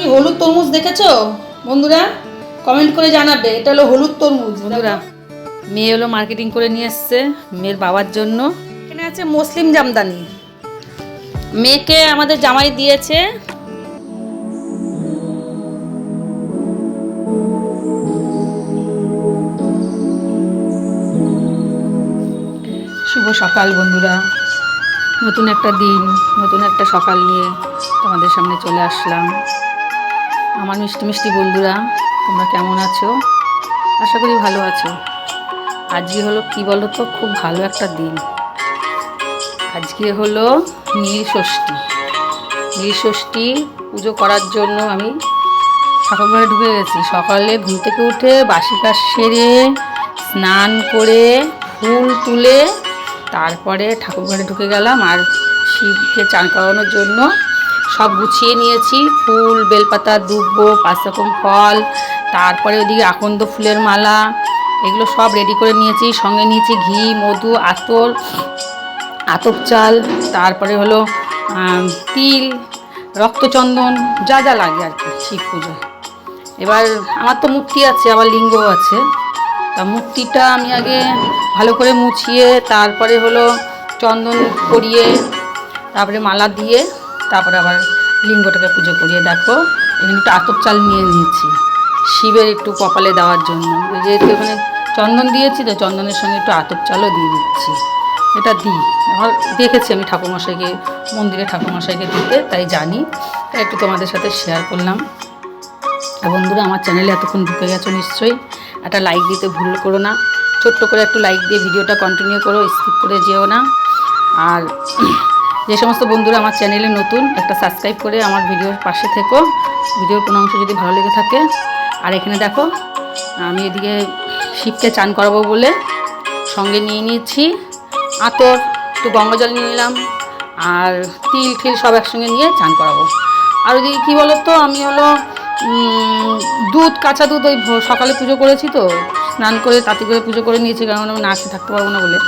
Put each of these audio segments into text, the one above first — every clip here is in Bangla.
কি হলুদ তরমুজ দেখেছ? বন্ধুরা কমেন্ট করে জানাবে। এটা হলো হলুদ তরমুজ, বন্ধুরা। মেয়ে হলো মার্কেটিং করে নিয়ে এসছে মেয়ের বাবার জন্য। এখানে আছে মুসলিম জামদানি। মেয়েকে আমাদের জামাই দিয়েছে। শুভ সকাল, বন্ধুরা। নতুন একটা দিন, নতুন একটা সকাল নিয়ে তোমাদের সামনে চলে আসলাম। আমার মিষ্টি মিষ্টি বন্ধুরা, তোমরা কেমন আছো? আশা করি ভালো আছো। আজকে হলো কি বলো তো খুব ভালো একটা দিন। আজকে হলো নীল ষষ্ঠী। নীল ষষ্ঠী পুজো করার জন্য আমি ঠাকুরঘরে ঢুকে গেছি। সকালে ঘুম থেকে উঠে বাসি কাজ সেরে, স্নান করে, ফুল তুলে, তারপরে ঠাকুরঘরে ঢুকে গেলাম আর শিবকে চান করানোর জন্য সব গুছিয়ে নিয়েছি। ফুল, বেলপাতা, দুব্বো পাঁচ রকম ফল, তারপরে ওদিকে আকন্দ ফুলের মালা, এগুলো সব রেডি করে নিয়েছি। সঙ্গে নিয়েছি ঘি, মধু, আতর, আতপ চাল, তারপরে হলো তিল, রক্তচন্দন, যা যা লাগে আর কি, শিব পুজোয় এবার আমার তো মূর্তি আছে, আবার লিঙ্গ আছে। তা মূর্তিটা আমি আগে ভালো করে মুছিয়ে, তারপরে হলো চন্দন করিয়ে তারপরে মালা দিয়ে তারপরে আবার লিঙ্গটাকে পুজো করিয়ে, দেখো, এখানে একটু আতপ চাল নিয়ে নিয়েছি, শিবের একটু কপালে দেওয়ার জন্য। যেহেতু এখানে চন্দন দিয়েছি, তো চন্দনের সঙ্গে একটু আতপ চালও দিয়ে দিচ্ছি। এটা দিই। আমার দেখেছি আমি ঠাকুরমশাইকে, মন্দিরে ঠাকুরমশাইকে দিতে, তাই জানি। তাই একটু তোমাদের সাথে শেয়ার করলাম। আর বন্ধুরা, আমার চ্যানেলে এতক্ষণ ঢুকে গেছো নিশ্চয়ই। একটা লাইক দিতে ভুল করো না। ছোট্ট করে একটু লাইক দিয়ে ভিডিওটা কন্টিনিউ করো স্কিপ করে যেও না। আর যে সমস্ত বন্ধুরা আমার চ্যানেলে নতুন, একটা সাবস্ক্রাইব করে আমার ভিডিওর পাশে থেকো। ভিডিওর কোনো অংশ যদি ভালো লেগে থাকে। আর এখানে দেখো, আমি এদিকে শিবকে চান করাবো বলে সঙ্গে নিয়ে নিয়েছি। আতর, একটু গঙ্গা জল নিয়ে নিলাম। আর তিল ঠিল সব একসঙ্গে নিয়ে চান করাবো। আর ওইদিকে কী বলো তো আমি হলো দুধ, কাঁচা দুধ ওই সকালে পুজো করেছি তো, স্নান করে তাঁতি করে পুজো করে নিয়েছি, কারণ আমি না থাকতে পারব না বলে।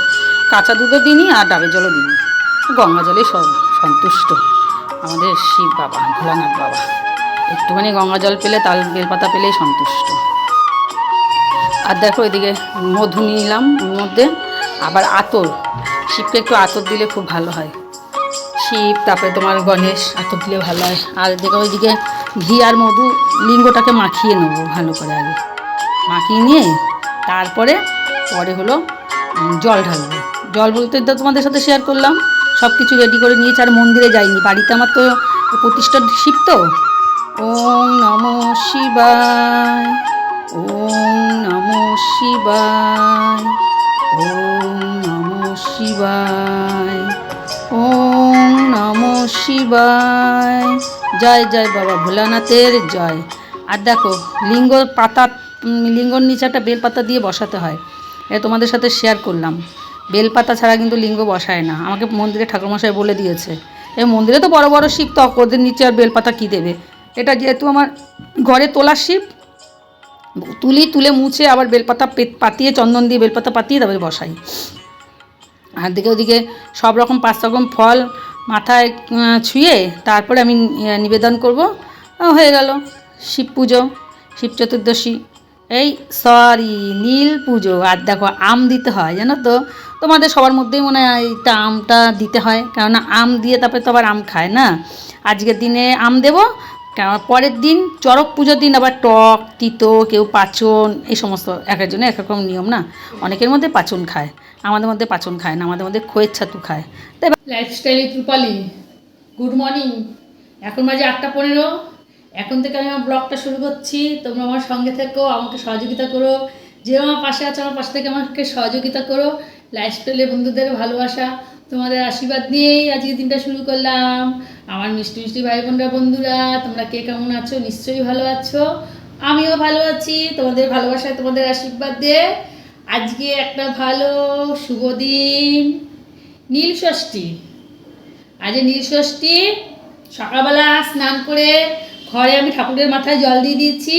কাঁচা দুধও দিইনি আর ডাবের জলও দিইনি। গঙ্গা জলেই সব সন্তুষ্ট। আমাদের শিব বাবা, ভোলানাথ বাবা। একটুখানি গঙ্গা জল পেলে তাল বেলপাতা পেলেই সন্তুষ্ট। আর দেখো এদিকে মধু নিলাম মধ্যে আবার আতর। শিবকে একটু আতর দিলে খুব ভালো হয়। শিব, তারপরে তোমার গণেশ, আতর দিলে ভালো হয়। আর দেখো ওইদিকে ঘি আর মধু লিঙ্গটাকে মাখিয়ে নেব ভালো করে আগে। মাখিয়ে নিয়ে তারপরে পরে হলো জল ঢালবো। জল বলতে তোমাদের সাথে শেয়ার করলাম। সব কিছু রেডি করে নিয়েছে আর মন্দিরে যাইনি বাড়িতে আমার তো প্রতিষ্ঠা শিব তো? ওম নম শিবায়, ওম নম শিবায়, ওম নম শিবায়, ওম নম শিবায়। জয় জয় বাবা ভোলানাথের জয়। আর দেখো, লিঙ্গ পাতা লিঙ্গর নিচে একটা বেলপাতা দিয়ে বসাতে হয়। এ তোমাদের সাথে শেয়ার করলাম। বেলপাতা ছাড়া কিন্তু লিঙ্গ বসায় না। আমাকে মন্দিরে ঠাকুরমশাই বলে দিয়েছে। এই মন্দিরে তো বড় বড় শিব তক ওদের নিচে আর বেলপাতা কী দেবে? এটা যেহেতু আমার ঘরে তোলা শিব, তুলি তুলে মুছে আবার বেলপাতা পাতিয়ে, চন্দন দিয়ে বেলপাতা পাতিয়ে তারপরে বসাই। আর দিকে ওদিকে সব রকম পাঁচ রকম ফল মাথায় ছুঁয়ে তারপরে আমি নিবেদন করব। হয়ে গেল শিব পুজো, শিব চতুর্দশী। এই সরি, নীল পুজো। আর দেখো, আম দিতে হয়, জানো তো? তোমাদের সবার মধ্যেই মনে হয় এইটা আমটা দিতে হয়, কেননা আম দিয়ে তারপরে তো আবার আম খায় না। আজকের দিনে আম দেবো কেন পরের দিন চড়ক পুজোর দিন আবার টক, তিতো, কেউ পাচন, এই সমস্ত এক একজনের এক রকম নিয়ম না? অনেকের মধ্যে পাচন খায়, আমাদের মধ্যে পাচন খায় না, আমাদের মধ্যে খোয়ের ছাতু খায়। তাই লাইফস্টাইল রূপালি গুড মর্নিং এখন বাজে আটটা পনেরো। এখন থেকে আমি আমার ব্লগটা শুরু করছি। তোমরা আমার সঙ্গে থেকো, আমাকে সহযোগিতা করো। যে আমার পাশে আছে, আমার পাশে থেকে আমাকে সহযোগিতা করো। লাইফস্টাইলে বন্ধুদের ভালোবাসা। তোমাদের আশীর্বাদ নিয়েই আজকে দিনটা শুরু করলাম। আমার মিষ্টি মিষ্টি ভাই বোনরা বন্ধুরা, তোমরা কে কেমন আছো? নিশ্চয়ই ভালো আছো। আমিও ভালো আছি। তোমাদের ভালোবাসায় তোমাদের আশীর্বাদ দিয়ে আজকে একটা ভালো, শুভ দিন। নীল ষষ্ঠী। আজ নীল ষষ্ঠী সকালবেলা স্নান করে ঘরে আমি ঠাকুরের মাথায় জল দিয়ে দিয়েছি।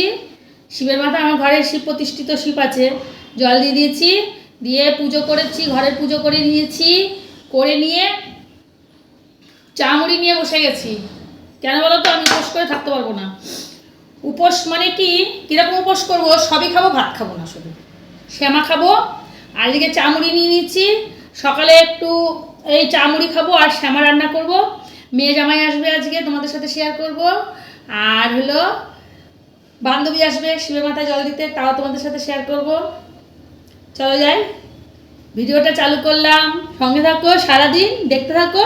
শিবের মাথায় আমার ঘরে শিব প্রতিষ্ঠিত শিব আছে। জল দিয়ে দিয়েছি, দিয়ে পুজো করেছি, ঘরের পুজো করে নিয়েছি, করে নিয়ে চা মুড়ি নিয়ে বসে গেছি। কেন বলো তো আমি উপোস করে থাকতে পারব না। উপোস মানে কি? কীরকম উপোস করব? সবই খাব, ভাত খাব না শুধু। শ্যামা খাব, আর এদিকে চামড়ি নিয়ে নিচ্ছি সকালে একটু এই চামড়ি খাব আর শ্যামা রান্না করব। মেয়ে জামাই আসবে আজকে, তোমাদের সাথে শেয়ার করব। আর হলো, বান্ধবী আসবে শিবের মাথায় জল দিতে, তাও তোমাদের সাথে শেয়ার করব। চলো যাই। ভিডিওটা চালু করলাম। সঙ্গে থাকো, সারাদিন দেখতে থাকো।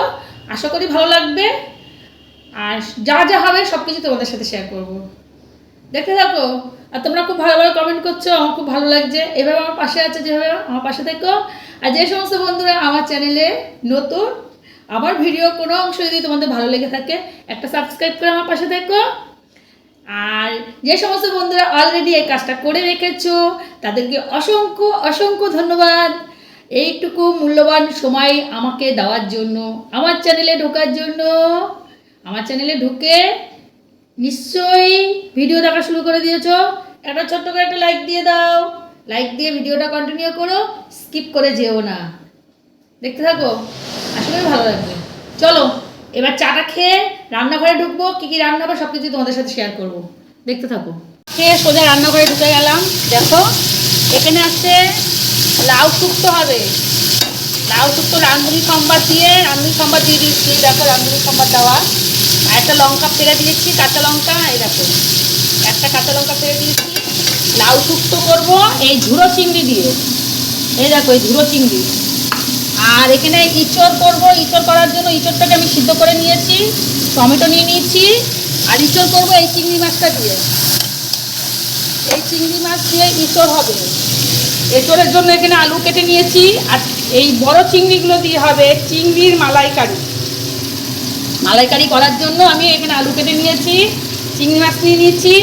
আশা করি ভালো লাগবে। আর যা যা হবে সব কিছু তোমাদের সাথে শেয়ার করব। দেখতে থাকো। আর তোমরা খুব ভালো ভালো কমেন্ট করছ, আমার খুব ভালো লাগছে। এভাবে আমার পাশে আছে, যেভাবে আমার পাশে থেকো। আর যে সমস্ত বন্ধুরা আমার চ্যানেলে নতুন আমার ভিডিও কোনো অংশ যদি তোমাদের ভালো লেগে থাকে, একটা সাবস্ক্রাইব করে আমার পাশে থেকো। আর যে সমস্ত বন্ধুরা অলরেডি এই কাজটা করে রেখেছো, তাদেরকে অসংখ্য অসংখ্য ধন্যবাদ। এইটুকু মূল্যবান সময় আমাকে দেওয়ার জন্য, আমার চ্যানেলে ঢোকার জন্য। আমার চ্যানেলে ঢুকে নিশ্চয়ই ভিডিও দেখা শুরু করে দিয়েছ। একটা ছোট্ট করে একটা লাইক দিয়ে দাও। লাইক দিয়ে ভিডিওটা কন্টিনিউ করো স্কিপ করে যেও না। দেখতে থাকো। করি ভালো লাগবে। চলো, এবার চাটা খেয়ে রান্নাঘরে ঢুকবো, কী কী রান্না হবে সব কিছু তোমাদের সাথে শেয়ার করব। দেখতে থাকো। খেয়ে সোজা রান্নাঘরে ঢুকে গেলাম। দেখো, এখানে আছে লাউ শুক্তো হবে। লাউ শুক্তো রাঁধুনি সম্বাদ দিয়ে, রাঁধুনি সম্বাদ দিয়ে দিচ্ছি। দেখো, রাঁধুনি সম্বাদ দেওয়া। আর একটা লঙ্কা ফেলে দিয়েছি, কাঁচা লঙ্কা, এই দেখো। একটা কাঁচা লঙ্কা ফেলে দিয়েছি। লাউ শুক্তো করব, এই ঝুড়ো চিংড়ি দিয়ে। এই দেখো, এই ঝুড়ো চিংড়ি। আর এখানে ইঁচড় করব, ইঁচড় করার জন্য ইঁচড়টাকে আমি সিদ্ধ করে নিয়েছি, টমেটো নিয়ে নিয়েছি, আর ইঁচড় করব এই চিংড়ি মাছটা দিয়ে। এই চিংড়ি মাছ দিয়ে ইঁচড় হবে। এঁচড়ের জন্য এখানে আলু কেটে নিয়েছি, আর এই বড় চিংড়িগুলো দিয়ে হবে চিংড়ির মালাইকারি। মালাইকারি করার জন্য আমি এখানে আলু কেটে নিয়েছি, চিংড়ি মাছ নিয়ে নিয়েছি,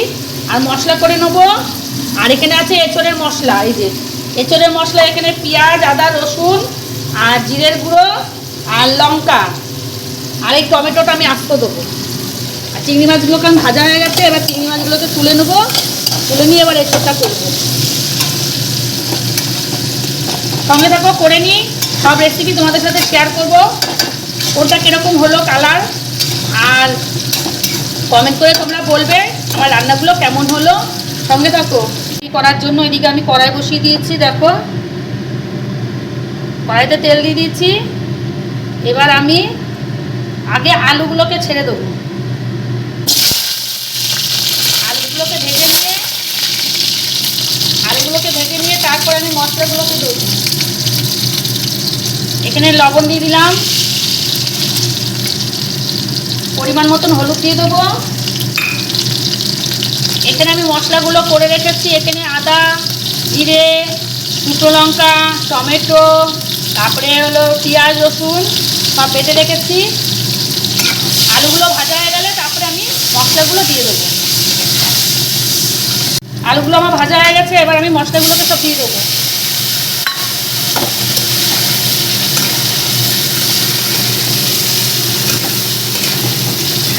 আর মশলা করে নেব। আর এখানে আছে এঁচড়ের মশলা, এই যে এঁচড়ের মশলা, এখানে পেঁয়াজ, আদা, রসুন আর জিরের গুঁড়ো আর লঙ্কা। আর এই টমেটোটা আমি আস্ত দেবো। আর চিংড়ি মাছগুলোকে আমি ভাজা হয়ে গেছে, এবার চিংড়ি মাছগুলোকে তুলে নেব। তুলে নিয়ে এবার এঁচড়টা করব। সঙ্গে থাকো, করে নিই। সব রেসিপি তোমাদের সাথে শেয়ার করব। কোনটা কীরকম হলো কালার আর কমেন্ট করে তোমরা বলবে, আমার রান্নাগুলো কেমন হলো। সঙ্গে থাকো। করার জন্য এদিকে আমি কড়াই বসিয়ে দিয়েছি, দেখো। কড়াইতে তেল দিয়ে দিয়েছি। এবার আমি আগে আলুগুলোকে ছেড়ে দেবো। আলুগুলোকে ভেজে নিয়ে, আলুগুলোকে ভেজে নিয়ে তারপর আমি মশলাগুলোকে দেবো। এখানে লবণ দিয়ে দিলাম। পরিমাণ মতন হলুদ দিয়ে দেবো। এখানে আমি মশলাগুলো করে রেখেছি। এখানে আদা, জিরে, শুকনো লঙ্কা, টমেটো তারপরে হলো পেঁয়াজ, রসুন সব বেটে রেখেছি। আলুগুলো ভাজা হয়ে গেলে তারপরে আমি মশলাগুলো দিয়ে দেবো। আলুগুলো আমার ভাজা হয়ে গেছে, এবার আমি মশলাগুলোকে সব দিয়ে দেবো।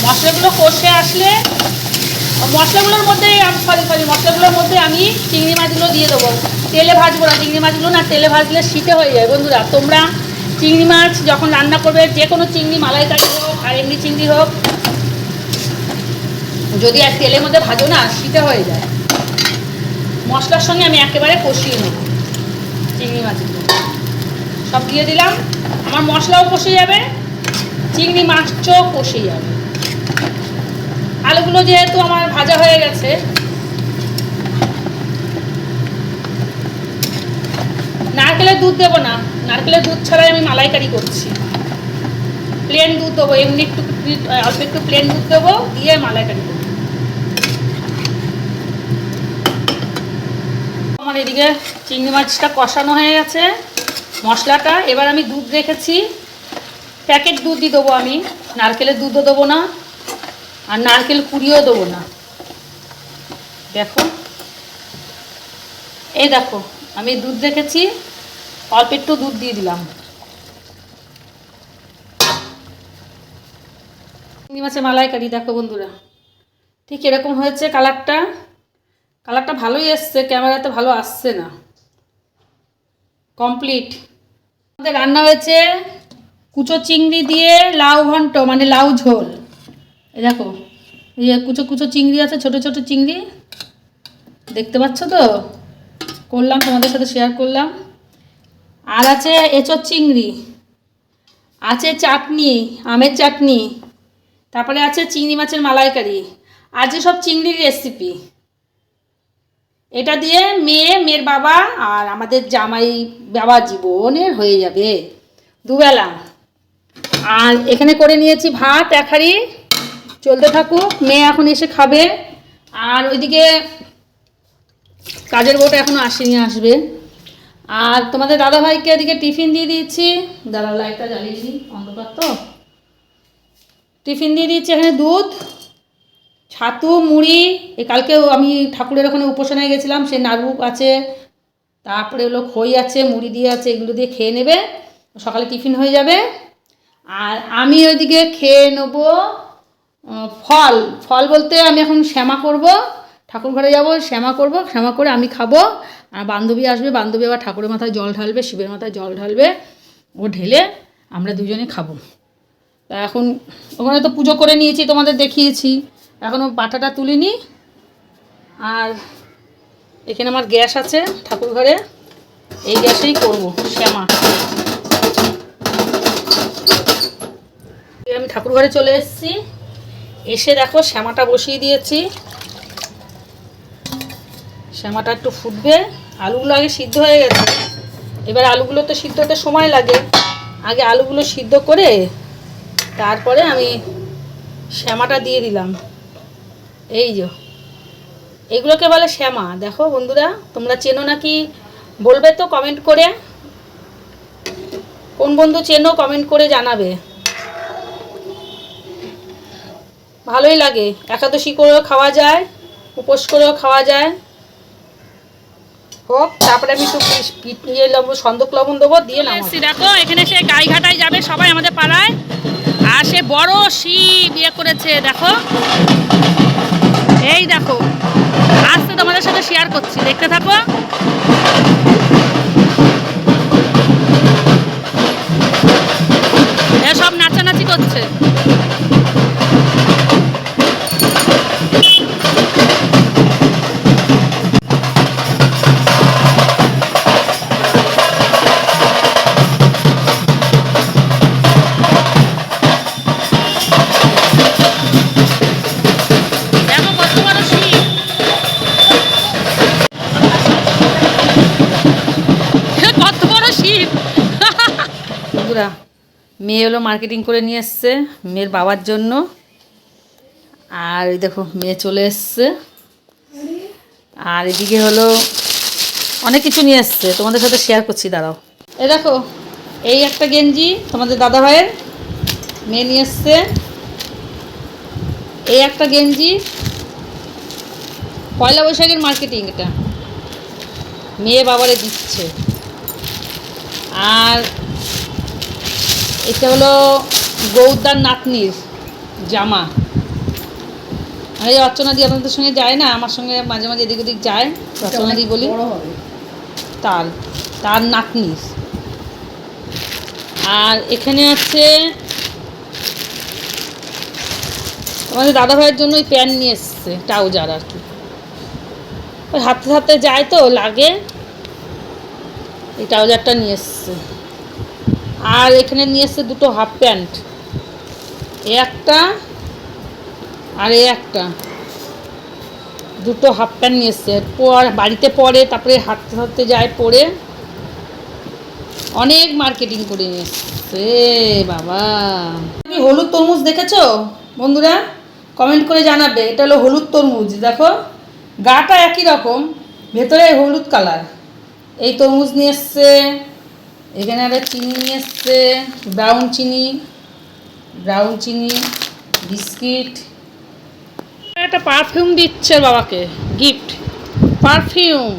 মশলাগুলো কষে আসলে মশলাগুলোর মধ্যে সরি সরি মশলাগুলোর মধ্যে আমি চিংড়ি মাছগুলো দিয়ে দেবো। তেলে ভাজবো না, চিংড়ি মাছগুলো না, তেলে ভাজলে শীতে হয়ে যায় বন্ধুরা। তোমরা চিংড়ি মাছ যখন রান্না করবে, যে কোনো চিংড়ি মালাইকারি হোক, আর এমনি চিংড়ি হোক, যদি আর তেলের মধ্যে ভাজো না, শীতে হয়ে যায়। মশলার সঙ্গে আমি একেবারে কষিয়ে নেব চিংড়ি মাছগুলো। সব দিয়ে দিলাম। আমার মশলাও কষে যাবে, চিংড়ি মাছটাও কষে যাবে। আলুগুলো যেহেতু আমার ভাজা হয়ে গেছে, নারকেলের দুধ দেবো না। নারকেলের দুধ ছাড়াই আমি মালাইকারি করছি। প্লেন দুধ দেবো, এমনি একটু, অল্প একটু প্লেন দুধ দেবো, দিয়ে মালাইকারি করব। আমার এদিকে চিংড়ি মাছটা কষানো হয়ে গেছে, মশলাটা। এবার আমি দুধ রেখেছি। প্যাকেট দুধই দেবো আমি, নারকেলের দুধও দেবো না। আর নারকেল কুড়িও দেবো না। দেখো। এই দেখো, আমি দুধ রেখেছি, অল্প একটু দুধ দিয়ে দিলাম। চিংড়ি মাছের মালাইকারি, দেখো বন্ধুরা। ঠিক এরকম হয়েছে কালারটা। কালারটা ভালোই এসছে, ক্যামেরাতে ভালো আসছে না। কমপ্লিট। আমাদের রান্না হয়েছে কুচো চিংড়ি দিয়ে লাউ ঘন্ট মানে লাউ ঝোল। এই দেখো এই কুচো কুচো চিংড়ি আছে, ছোট ছোট চিংড়ি। দেখতে পাচ্ছ তো? করলাম, তোমাদের সাথে শেয়ার করলাম। আর আছে এঁচোর চিংড়ি, আছে চাটনি, আমের চাটনি, তারপরে আছে চিংড়ি মাছের মালাইকারি। আছে সব চিংড়ির রেসিপি এটা দিয়ে মেয়ে, মেয়ের বাবা আর আমাদের জামাই বাবা জীবনের হয়ে যাবে। দুবেলা। আর এখানে করে নিয়েছি ভাত একারি চলতে থাকুক, মেয়ে এখন এসে খাবে। আর ওইদিকে কাজের বউটা এখনও আসেনি, আসবে। আর তোমাদের দাদাভাইকে এদিকে টিফিন দিয়ে দিচ্ছি দাদা, লাইটটা জ্বালিয়ে দিই, অন্ধকার তো। টিফিন দিয়ে দিচ্ছি এখানে দুধ, ছাতু, মুড়ি। এ কালকেও আমি ঠাকুরের ওখানে উপাসনায় গেছিলাম, সে নাড়ু আছে। তারপরে হলো খই আছে, মুড়ি দিয়ে আছে, এগুলো দিয়ে খেয়ে নেবে। সকালে টিফিন হয়ে যাবে। আর আমি ওইদিকে খেয়ে নেব। ফল। ফল বলতে আমি এখন শ্যামা করব, ঠাকুর ঘরে যাব, শ্যামা করব, শ্যামা করে আমি খাব। আর বান্ধবী আসবে, বান্ধবী আবার ঠাকুরের মাথায় জল ঢালবে, শিবের মাথায় জল ঢালবে, ও ঢেলে আমরা দুজনে খাব। তা এখন ওখানে তো পুজো করে নিয়েছি, তোমাদের দেখিয়েছি। এখনও পাটাটা তুলিনি। আর এখানে আমার গ্যাস আছে ঠাকুর ঘরে। এই গ্যাসেই করব, শ্যামা। আমি ঠাকুর ঘরে চলে এসেছি। এসে দেখো শ্যামাটা বসিয়ে দিয়েছি। শ্যামাটা একটু ফুটবে। আলুগুলো আগে সিদ্ধ হয়ে গেছে। এবার আলুগুলো তো সিদ্ধ হতে সময় লাগে। আগে আলুগুলো সিদ্ধ করে তারপরে আমি শ্যামাটা দিয়ে দিলাম। এই যে। এগুলোকে বলে শ্যামা। দেখো বন্ধুরা, তোমরা চেনো নাকি? বলবে তো কমেন্ট করে। কোন বন্ধু চেনো কমেন্ট করে জানাবে। ভালোই লাগে। একাদশী করেও খাওয়া যায়, উপোস করেও খাওয়া যায়। হোক, তারপরে আমি একটু ইয়ে লবণ, সন্দক লবণ দেবো, দিয়ে না দেখো, এখানে সে গাইঘাটায় যাবে, সবাই আমাদের পাড়ায়। আর সে বড় শিব ইয়ে করেছে, দেখো। এই দেখো আজকে তোমাদের সাথে শেয়ার করছি, দেখতে থাকো। সব নাচানাচি করছে। মেয়ে হলো মার্কেটিং করে নিয়ে এসছে, মেয়ের বাবার জন্য। আর এই দেখো, মেয়ে চলে এসছে। আর এদিকে হলো অনেক কিছু নিয়ে এসছে, তোমাদের সাথে শেয়ার করছি, দাঁড়াও। এ দেখো, এই একটা গেঞ্জি তোমাদের দাদা ভাইয়ের মেয়ে নিয়ে এসছে। এই একটা গেঞ্জি, পয়লা বৈশাখের মার্কেটিং এটা। মেয়ে বাবারে দিচ্ছে। আর এটা হলো গৌদার নাতনির জামা। আর এই অর্চনাদি আপনাদের সঙ্গে যায় না? আমার সঙ্গে মাঝে মাঝে এদিক ওদিক যায়। অর্চনাদি বলি। তার তার নাতনির। আর এখানে আছে আমাদের দাদা ভাইয়ের জন্য ওই প্যান্ট নিয়ে এসছে ট্রাউজার আর কি। ওই হাতে হাতে যায় তো লাগে। এই ট্রাউজারটা নিয়ে এসছে। আর এখানে নিয়ে এসছে দুটো হাফ প্যান্ট একটা আর এ একটা। দুটো হাফ প্যান্ট নিয়ে এসছে। পর, বাড়িতে পরে, তারপরে হাঁটতে হাঁটতে যায় পরে। অনেক মার্কেটিং করে নিয়ে এসছে, বাবা। তুমি হলুদ তরমুজ দেখেছ? বন্ধুরা কমেন্ট করে জানাবে। এটা হলো হলুদ তরমুজ, দেখো। গাটা একই রকম, ভেতরে হলুদ কালার এই তরমুজ নিয়ে এসছে এখানে একটা চিনি নিয়ে এসছে ব্রাউন চিনি ব্রাউন চিনি বিস্কিট। একটা পারফিউম দিচ্ছে বাবাকে গিফট পারফিউম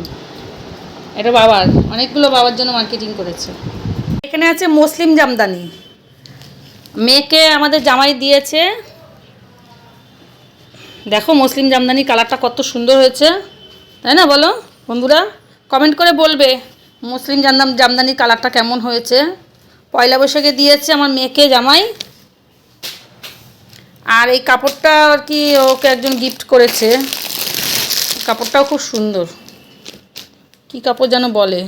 এটা বাবার অনেকগুলো বাবার জন্য মার্কেটিং করেছে। এখানে আছে মুসলিম জামদানি। মেয়েকে আমাদের জামাই দিয়েছে। দেখো মুসলিম জামদানি কালারটা কত সুন্দর হয়েছে। তাই না বলো বন্ধুরা? কমেন্ট করে বলবে। মুসলিম জামদাম জামদানির কালারটা কেমন হয়েছে? পয়লা বৈশাখে দিয়েছে আমার মেয়েকে জামাই। আর এই কাপড়টা আর কি ওকে একজন গিফট করেছে। কাপড়টাও খুব সুন্দর। কি কাপড় যেন বলে,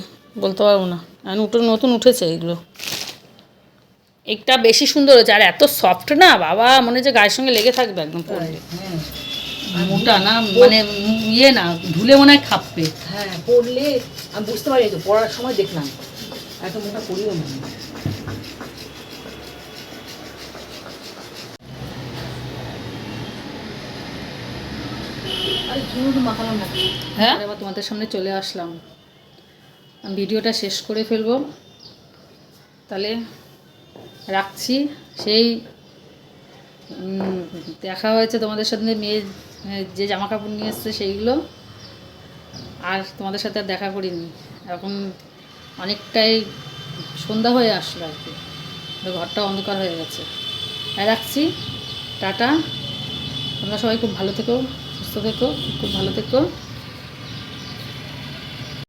বলতে পারব না। উঠে নতুন উঠেছে এগুলো। একটা বেশি সুন্দর হয়েছে। আর এত সফট না, বাবা, মনে হচ্ছে গায়ের সঙ্গে লেগে থাকবে একদম পরলে। হ্যাঁ মোটা না মানে ইয়ে না ধুলে মনে হয় খাপবে। হ্যাঁ পড়লে আমি বুঝতে পারি তো পড়ার সময় দেখলাম। এত মোটা পড়িও না। হ্যাঁ? এবার তোমাদের সামনে চলে আসলাম। আমি ভিডিওটা শেষ করে ফেলব। তাহলে রাখছি। সেই দেখা হয়েছে তোমাদের সাথে মেয়ে যে জামা কাপড় নিয়ে এসছে সেইগুলো। আর তোমাদের সাথে আর দেখা করিনি। এখন অনেকটাই সন্ধ্যা হয়ে আসলো আর কি। ঘরটা অন্ধকার হয়ে গেছে। রাখছি। টাটা। তোমরা সবাই খুব ভালো থেকো, সুস্থ থেকো, খুব ভালো থেকো।